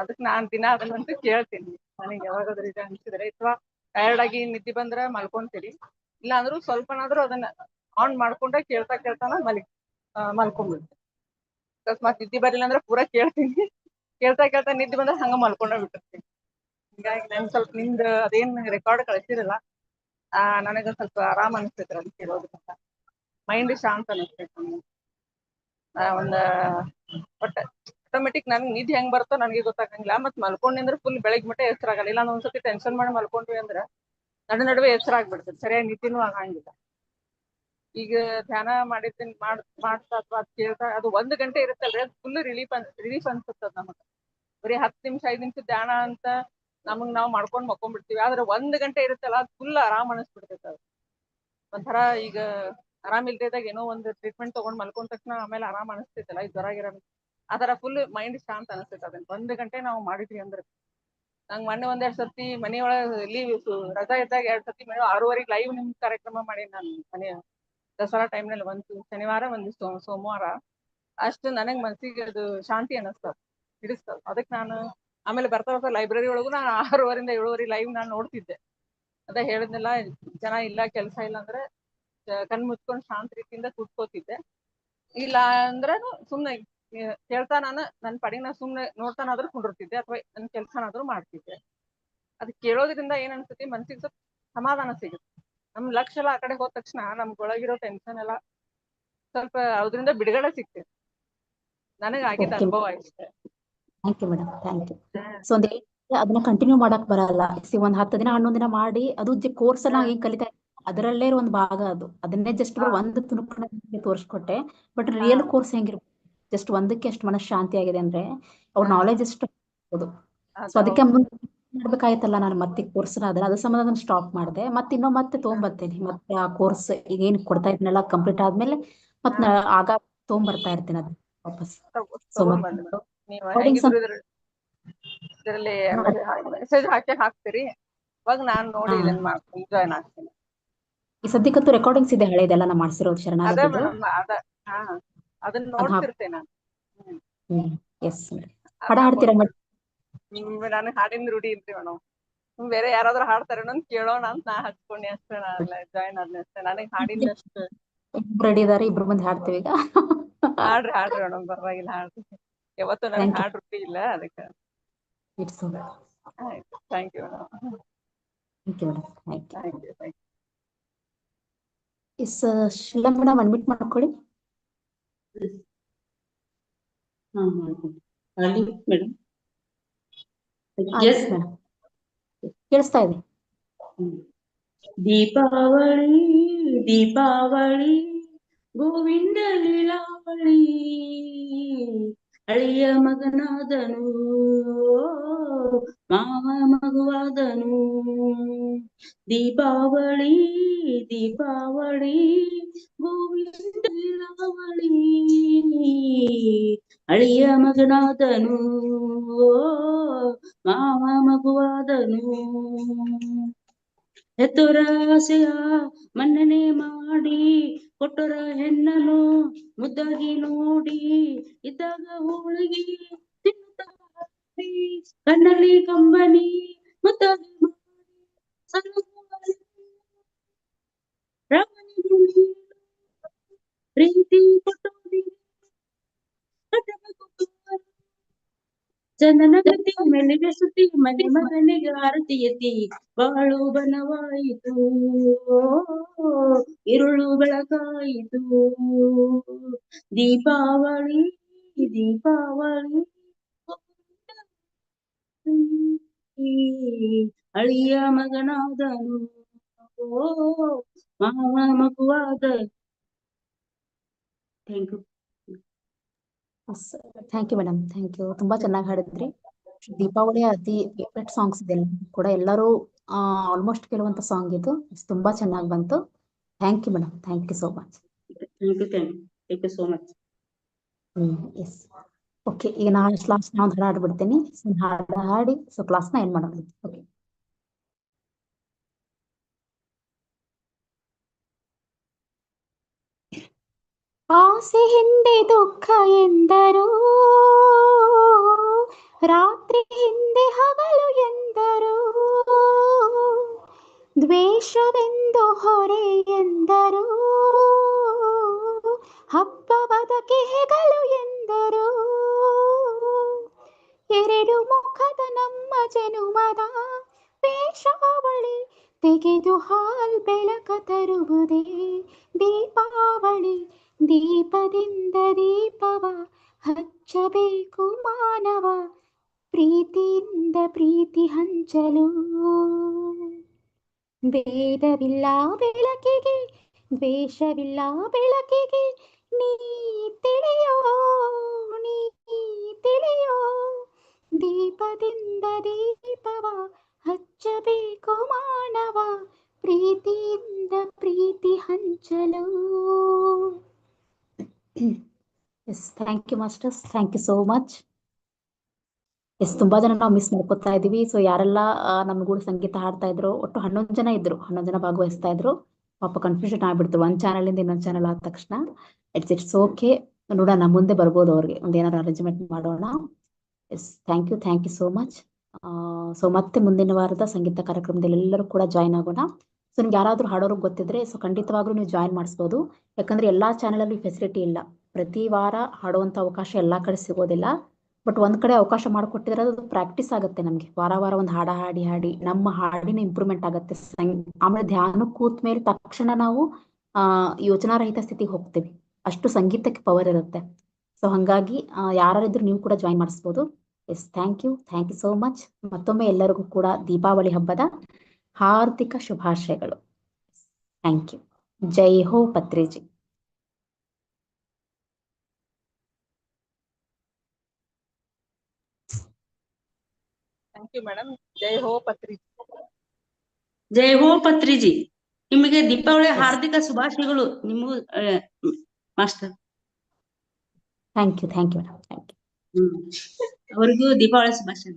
ಅದಕ್ ನಾನ್ ದಿನ ಅದನ್ನಂತೂ ಕೇಳ್ತೀನಿ. ನನಗೆ ಯಾವಾಗಾದ್ರೂ ಇದು ಅನ್ಸಿದ್ರೆ ಅಥವಾ ಟಯರ್ಡ್ ಆಗಿ ನಿದ್ದೆ ಬಂದ್ರೆ ಮಲ್ಕೊಂತೀರಿ. ಇಲ್ಲ ಅಂದ್ರೂ ಸ್ವಲ್ಪನಾದ್ರೂ ಅದನ್ನ ಆನ್ ಮಾಡ್ಕೊಂಡೆ ಕೇಳ್ತಾ ಕೇಳ್ತಾನ ಮಲಿ ಮಲ್ಕೊಂಡ್ಬಿಡ್ತೀನಿ. ಅಕಸ್ಮಾತ್ ನಿದ್ದೆ ಬರಲಿಲ್ಲ ಅಂದ್ರೆ ಪೂರಾ ಕೇಳ್ತೀನಿ. ಕೇಳ್ತಾ ಕೇಳ್ತಾ ನಿದ್ದೆ ಬಂದ್ರೆ ಹಂಗ ಮಲ್ಕೊಂಡ ಬಿಟ್ಟಿರ್ತೀನಿ. ಹಿಂಗಾಗಿ ನನ್ ಸ್ವಲ್ಪ ನಿಮ್ದು ಅದೇನ್ ರೆಕಾರ್ಡ್ ಕಳ್ಸಿರಲ್ಲ, ಆ ನನಗ ಸ್ವಲ್ಪ ಆರಾಮ್ ಅನ್ಸ್ತೈತ್ರಿ ಅದಕ್ಕೆ ಕೇಳೋದ್ರಿಂದ ಮೈಂಡ್ ಶಾಂತ ಅನಿಸ್ತೈತಿ ಒಂದು ಒಟ್ಟ ಆಟೋಮೆಟಿಕ್ ನನ್ಗೆ ನಿದ್ದೆ ಹೆಂಗ್ ಬರ್ತೋ ನನಗೆ ಗೊತ್ತಾಗಂಗಿಲ್ಲ. ಮತ್ ಮಲ್ಕೊಂಡಿಂದ್ರೆ ಫುಲ್ ಬೆಳಗ್ಗೆ ಮಟ್ಟ ಎಚ್ಚರ ಆಗಲ್ಲ. ಇಲ್ಲ ಒಂದ್ಸತಿ ಟೆನ್ಷನ್ ಮಾಡಿ ಮಲ್ಕೊಂಡ್ವಿ ಅಂದ್ರೆ ನಡು ನಡುವೆ ಎಚ್ಚರ ಆಗ್ಬಿಡ್ತದೆ. ಸರಿಯಾಗಿ ನಿದ್ದೆನೂ ಆಗಂಗಿಲ್ಲ. ಈಗ ಧ್ಯಾನ ಮಾಡಿದ್ದೀನಿ ಮಾಡ್ ಮಾಡ್ತಾ ಅಥವಾ ಕೇಳ್ತಾ ಅದು ಒಂದ್ ಗಂಟೆ ಇರುತ್ತಲ್ರಿ, ಅದು ಫುಲ್ ರಿಲೀಫ್ ಅನ್ ರಿಲೀಫ್ ಅನ್ಸುತ್ತದ ನಮಗ. ಬರೀ ಹತ್ತು ನಿಮಿಷ, ಐದ್ ನಿಮಿಷ ಧ್ಯಾನ ಅಂತ ನಮಗ್ ನಾವ್ ಮಾಡ್ಕೊಂಡ್ ಮಕ್ಕೊಂಡ್ಬಿಡ್ತೀವಿ ಆದ್ರೆ ಒಂದ್ ಗಂಟೆ ಇರುತ್ತಲ್ಲ, ಅದು ಫುಲ್ ಆರಾಮ್ ಅನಿಸ್ಬಿಡ್ತೈತೆ ಅದು. ಒಂಥರ ಈಗ ಆರಾಮ್ ಇಲ್ದಿದಾಗ ಏನೋ ಒಂದು ಟ್ರೀಟ್ಮೆಂಟ್ ತಗೊಂಡ್ ಮಲ್ಕೊಂಡ್ ತಕ್ಷಣ ಆಮೇಲೆ ಆರಾಮ್ ಅನಿಸ್ತೈತಲ್ಲ, ಈ ಜ್ವರ ಗಿರ. ಆತರ ಫುಲ್ ಮೈಂಡ್ ಶಾಂತ ಅನಿಸ್ತೈತೆ ಅದನ್ನ. ಒಂದ್ ಗಂಟೆ ನಾವು ಮಾಡಿದ್ವಿ ಅಂದ್ರೆ. ನಂಗ್ ಮೊನ್ನೆ ಒಂದೆರಡ್ ಸರ್ತಿ ಮನೆಯೊಳಗ ಲೀವ್ ರಜಾ ಇದ್ದಾಗ ಎರಡ್ ಸರ್ತಿ ಮನೆ ಆರೂವರೆಗೆ ಲೈವ್ ನಿಮ್ ಕಾರ್ಯಕ್ರಮ ಮಾಡಿ ನಾನು ಮನೆ ದಸರಾ ಟೈಮ್ನಲ್ಲಿ ಒಂದು ಶನಿವಾರ ಒಂದು ಸೋಮವಾರ. ಅಷ್ಟು ನನಗ್ ಮನ್ಸಿಗೆ ಅದು ಶಾಂತಿ ಅನಿಸ್ತದ ಹಿಡಿಸ್ತದ ಅದಕ್ಕೆ ನಾನು ಆಮೇಲೆ ಬರ್ತಾ ಬರ್ತಾ ಲೈಬ್ರರಿ ಒಳಗೂ ನಾನು ಆರೂವರಿಂದ ಏಳುವರೆ ಲೈವ್ ನಾನು ನೋಡ್ತಿದ್ದೆ. ಅದ ಹೇಳಿದ್ನಲ್ಲ ಜನ ಇಲ್ಲ, ಕೆಲಸ ಇಲ್ಲ ಅಂದ್ರೆ ಕಣ್ ಮುಚ್ಕೊಂಡ್ ಶಾಂತ ರೀತಿಯಿಂದ ಕೂತ್ಕೋತಿದ್ದೆ. ಇಲ್ಲ ಅಂದ್ರೂ ಸುಮ್ನೆ ಕೇಳ್ತಾ ನಾನು ನನ್ನ ಪಡಿಗೆ ನಾ ಸುಮ್ನೆ ನೋಡ್ತಾನಾದ್ರೂ ಕುಂಡಿರ್ತಿದ್ದೆ ಅಥವಾ ನನ್ನ ಕೆಲ್ಸನಾದ್ರೂ ಮಾಡ್ತಿದ್ದೆ. ಅದ್ ಕೇಳೋದ್ರಿಂದ ಏನ್ ಅನ್ಸುತ್ತೆ ಮನ್ಸಿಗೆ ಸ್ವಲ್ಪ ಸಮಾಧಾನ ಸಿಗುತ್ತೆ. ನಮ್ ಲಕ್ಷ್ಯ ಎಲ್ಲ ಆ ಕಡೆ ಹೋದ ತಕ್ಷಣ ನಮ್ಗೊಳಗಿರೋ ಟೆನ್ಷನ್ ಎಲ್ಲ ಸ್ವಲ್ಪ ಅದ್ರಿಂದ ಬಿಡುಗಡೆ ಸಿಗ್ತೈತೆ ನನಗ್ ಆಗಿದ್ದ ಅನುಭವ ಆಗಿದೆ thank you madam thank you so ಒಂದ್ ಅದನ್ನ ಕಂಟಿನ್ಯೂ ಮಾಡಕ್ ಬರಲ್ಲ. ಒಂದ್ ಹತ್ತು ದಿನ ಹನ್ನೊಂದ್ ದಿನ ಮಾಡಿ ಅದು ಕೋರ್ಸ್ ಎಲ್ಲ. ಏನ್ ಕಲಿತಾ ಅದರಲ್ಲೇ ಒಂದ್ ಭಾಗ ಅದು. ಅದನ್ನೇ ಜಸ್ಟ್ ಒಂದ್ ತುಣುಕನ್ನ ತೋರಿಸ್ಕೊಟ್ಟೆ ಬಟ್ ರಿಯಲ್ ಕೋರ್ಸ್ ಹೆಂಗಿರ್ಬೋದು ಜಸ್ಟ್ ಒಂದಕ್ಕೆ ಎಷ್ಟು ಶಾಂತಿ ಆಗಿದೆ ಅಂದ್ರೆ ಅವ್ರ. ನಾಲೆಜ್ ಎಷ್ಟು ಸೊ ಅದಕ್ಕೆ ಮಾಡ್ಬೇಕಾಯ್ತಲ್ಲ ನಾನು ಮತ್ತೆ ಕೋರ್ಸ್ ಅದ್ರ ಅದ್ರ ಸಂಬಂಧ ಅದನ್ನ ಸ್ಟಾಪ್ ಮಾಡಿದೆ. ಮತ್ತೆ ಇನ್ನೂ ಮತ್ತೆ ತಗೊಂಡ್ಬರ್ತೇನೆ ಮತ್ತೆ ಆ ಕೋರ್ಸ್ ಈಗ ಏನ್ ಕೊಡ್ತಾ ಇದ್ನೆಲ್ಲ ಕಂಪ್ಲೀಟ್ ಆದ್ಮೇಲೆ ಮತ್. ಆಗ ತೊಗೊಂಬರ್ತಾ ಇರ್ತೀನಿ ಅದ್ ವಾಪಸ್. ಇದರಲ್ಲಿ ಮೆಸೇಜ್ ಹಾಕಿ ಹಾಕ್ತೀರಿ. ಇವಾಗ ನಾನು ನೋಡಿ. ಇದನ್ನ ಮಾಡ್ತೀನಿ ಜಾಯ್ನ್ ಆಗ್ತೀನಿ ಈ ಸದ್ಯಕ್ಕಂತೂ ರೆಕಾರ್ಡಿಂಗ್ಸ್ ಇದೆ ಹಳೇದೆಲ್ಲ ನಾ ಮಾಡ್ಸಿರೋದು ಹಾ ಅದನ್ನ ನೋಡ್ತಿರ್ತೇನೆ ನಾನು. ಹ್ಮ್. ಎಸ್ ಹಾಡ ಹಾಡ್ತೀರಾ ಹ್ಮ್ ಹಾಡಿನ ರೂಢಿ ಇಲ್ರಿ ಮೇಡಮ್ ಬೇರೆ ಯಾರಾದ್ರೂ ಹಾಡ್ತಾರೇನೋ ಅಂತ ಕೇಳೋಣ ಅಂತ ನಾ ಹಚ್ಕೊಂಡೆ ಅಷ್ಟೇ ಜಾಯಿನ್ ಆದ್ನೆ ಅಷ್ಟೇ. ನನಗೆ ಹಾಡಿನ ಅಷ್ಟು. ರೆಡಿ ಇದಾರೆ ಇಬ್ರು ಮಂದಿ ಹಾಡ್ತೀವಿ ಈಗ. ಹಾಡ್ರಿ ಹಾಡ್ರಿ ಮೇಡಮ್ ಪರವಾಗಿಲ್ಲ ಹಾಡ್ರಿ. ಯಾವತ್ತು ನನಗೆ. ಹಾಡ್ ರೂಢಿ ಇಲ್ಲ ಅದಕ್ಕೆ. ಇಟ್ಸ್ ಆಯ್ತು thank you madam thank you madam thank you thank you yes Shila madam. Admit ಮಾಡ್ಕೊಳ್ಳಿ ಕೇಳಿಸ್ತಾ ಇದೆ. ದೀಪಾವಳಿ ದೀಪಾವಳಿ ಗೋವಿಂದ ಲೀಲಾವಳಿ. ಅಳಿಯ ಮಗನಾದನು ಮಾವ ಮಗುವಾದನು. ದೀಪಾವಳಿ ದೀಪಾವಳಿ ಗೋವಿಂದ ಲೀಲಾವಳಿ ಅಳಿಯ ಮಗನಾದನು ಮಾವ ಮಗುವಾದನು. ಹೆತ್ತೊರ ಆಸೆಯ ಮನ್ನಣೆ ಮಾಡಿ ಕೊಟ್ಟರ ಹೆಣ್ಣನು ಮುದ್ದಾಗಿ ನೋಡಿ ಇದ್ದಾಗ ಹೋಳಿಗೆ ತಿನ್ನುತ್ತಾ ಕಣ್ಣಲ್ಲಿ ಕಂಬನಿ ಮುದ್ದಾಗಿ ಮಾಡಿ. ರಾಮನಿಗೆ ಪ್ರೀತಿ ಕೊಟ್ಟು. ಜನನ ಗತಿ ಮೆಲ್ಲಿಗೆ ಸುತ್ತಿ ಮನೆ ಮಗನಿಗೆ ಆರತಿ ಎತ್ತಿ ಬಾಳು ಬನವಾಯಿತು ಇರುಳು ಬೆಳಕಾಯಿತು. ದೀಪಾವಳಿ ದೀಪಾವಳಿ ಅಳಿಯ ಮಗನಾದನು. ಮಾವ ಮಗುವಾದ. Thank you thank you madam thank you ತುಂಬಾ ಚೆನ್ನಾಗಿ ಹಾಡಿದ್ರಿ. ದೀಪಾವಳಿ ಅತಿ ಫೇವ್ರೆಟ್ ಸಾಂಗ್ಸ್ ಇದೆ ಕೂಡ. ಎಲ್ಲರೂ ಆಲ್ಮೋಸ್ಟ್ ಕೇಳುವಂತ ಸಾಂಗ್ ಇದು. ತುಂಬಾ ಚೆನ್ನಾಗಿ ಬಂತು. Thank you madam thank you so much thank you thank thank you so much yes okay ಈಗ ನಾನು ಕ್ಲಾಸ್ ನಾವು ಹಾಡು ಹಾಡ್ಬಿಡ್ತೀನಿ. ಹಾಡು ಹಾಡಿ ಸೊ ಕ್ಲಾಸ್ನ ಏನ್ ಮಾಡೋಣ. ಓಕೆ ಆಸೆ ಹಿಂದೆ ದುಃಖ ಎಂದರು. ರಾತ್ರಿ ಹಿಂದೆ ಹಗಲು ಎಂದರು. ದ್ವೇಷವೆಂದು ಹೊರೆ ಎಂದರು. ಹಬ್ಬ ಬದಕೆ ಹೆಗಲು ಎಂದರು. ಎರಡು ಮುಖದ ನಮ್ಮ ಜನುಮದ ವೇಷಾವಳಿ ತೆಗೆದು ಹಾಲ್ ಬೆಳಕ ತರುವುದೇ ದೀಪಾವಳಿ. ದೀಪದಿಂದ ದೀಪವ ಹಚ್ಚಬೇಕು ಮಾನವ. ಪ್ರೀತಿಯಿಂದ ಪ್ರೀತಿ ಹಂಚಲು. ಭೇದವಿಲ್ಲ ಬೆಳಕಿಗೆ, ದ್ವೇಷವಿಲ್ಲ ಬೆಳಕಿಗೆ, ನೀ ತಿಳಿಯೋ ನೀ ತಿಳಿಯೋ. ದೀಪದಿಂದ ದೀಪವ ಹಚ್ಚಬೇಕು ಮಾನವ, ಪ್ರೀತಿಯಿಂದ ಪ್ರೀತಿ ಹಂಚಲು. Yes thank you masters thank you so much yes ತುಂಬಾ ಜನ ನಾವು ಮಿಸ್ ಮಾಡ್ಕೊತಾ ಇದೀವಿ ಸೊ ಯಾರೆಲ್ಲ ನಮ್ಮ ಕೂಡ ಸಂಗೀತ ಹಾಡ್ತಾ ಇದ್ರು, ಒಟ್ಟು ಹನ್ನೊಂದು ಜನ ಇದ್ರು. ಹನ್ನೊಂದು ಜನ ಭಾಗವಹಿಸ್ತಾ ಇದ್ರು. ಪಾಪ ಕನ್ಫ್ಯೂಷನ್ ಆಗ್ಬಿಡ್ತು. ಒಂದ್ ಚಾನಲ್ ಇಂದ ಇನ್ನೊಂದ್ ಚಾನಲ್ ಆದ ತಕ್ಷಣ ಇಟ್ಸ್ ಇಟ್ಸ್ ಓಕೆ ನೋಡೋಣ ಮುಂದೆ ಬರ್ಬೋದು ಅವ್ರಿಗೆ. ಒಂದ್ ಏನಾದ್ರು ಅರೇಂಜ್ಮೆಂಟ್ ಮಾಡೋಣ. Yes thank you thank you so much so ಮತ್ತೆ ಮುಂದಿನ ವಾರದ ಸಂಗೀತ ಕಾರ್ಯಕ್ರಮದಲ್ಲಿ ಎಲ್ಲರೂ ಕೂಡ ಜಾಯ್ನ್ ಆಗೋಣ. ಸೊ ನಿಮ್ಗೆ ಯಾರಾದ್ರೂ ಹಾಡೋರು ಗೊತ್ತಿದ್ರೆ ಸೊ ಖಂಡಿತವಾಗ್ಲೂ ನೀವು ಜಾಯ್ನ್ ಮಾಡಿಸ್ಬೋದು. ಯಾಕಂದ್ರೆ ಎಲ್ಲಾ ಚಾನಲ್ ಅಲ್ಲಿ ಫೆಸಿಲಿಟಿ ಇಲ್ಲ. ಪ್ರತಿ ವಾರ ಹಾಡುವಂತ ಅವಕಾಶ ಎಲ್ಲಾ ಕಡೆ ಸಿಗೋದಿಲ್ಲ. ಬಟ್ ಒಂದ್ ಕಡೆ ಅವಕಾಶ ಮಾಡಿಕೊಟ್ಟಿದ್ರೆ ಅದು ಪ್ರಾಕ್ಟೀಸ್ ಆಗುತ್ತೆ ನಮ್ಗೆ. ವಾರ ವಾರ ಒಂದು ಹಾಡ ಹಾಡಿ ಹಾಡಿ ನಮ್ಮ ಹಾಡಿನ ಇಂಪ್ರೂವ್ಮೆಂಟ್ ಆಗುತ್ತೆ. ಆಮೇಲೆ ಧ್ಯಾನ ಕೂತ್ ಮೇಲೆ ತಕ್ಷಣ ನಾವು, ಆ ಯೋಚನಾ ರಹಿತ ಸ್ಥಿತಿಗೆ ಹೋಗ್ತೀವಿ. ಅಷ್ಟು ಸಂಗೀತಕ್ಕೆ ಪವರ್ ಇರುತ್ತೆ. ಸೊ ಹಂಗಾಗಿ ಯಾರಿದ್ರು ನೀವು ಕೂಡ ಜಾಯಿನ್ ಮಾಡಿಸ್ಬೋದು. Yes thank you thank you so much ಮತ್ತೊಮ್ಮೆ ಎಲ್ಲರಿಗೂ ಕೂಡ ದೀಪಾವಳಿ ಹಬ್ಬದ ಹಾರ್ದಿಕ ಶುಭಾಶಯಗಳು. ಥ್ಯಾಂಕ್ ಯು ಜೈ ಹೋ ಪತ್ರಿಜಿ ಥ್ಯಾಂಕ್ ಯು ಮೇಡಮ್ ಜೈ ಹೋ ಪತ್ರಿಜಿ ಜೈ. ಹೋ ಪತ್ರಿಜಿ ನಿಮಗೆ ದೀಪಾವಳಿ ಹಾರ್ದಿಕ ಶುಭಾಶಯಗಳು. ನಿಮಗೂ master. Thank you thank you madam thank you hmm. ಅವರಿಗೂ ದೀಪಾವಳಿ ಶುಭಾಶಯ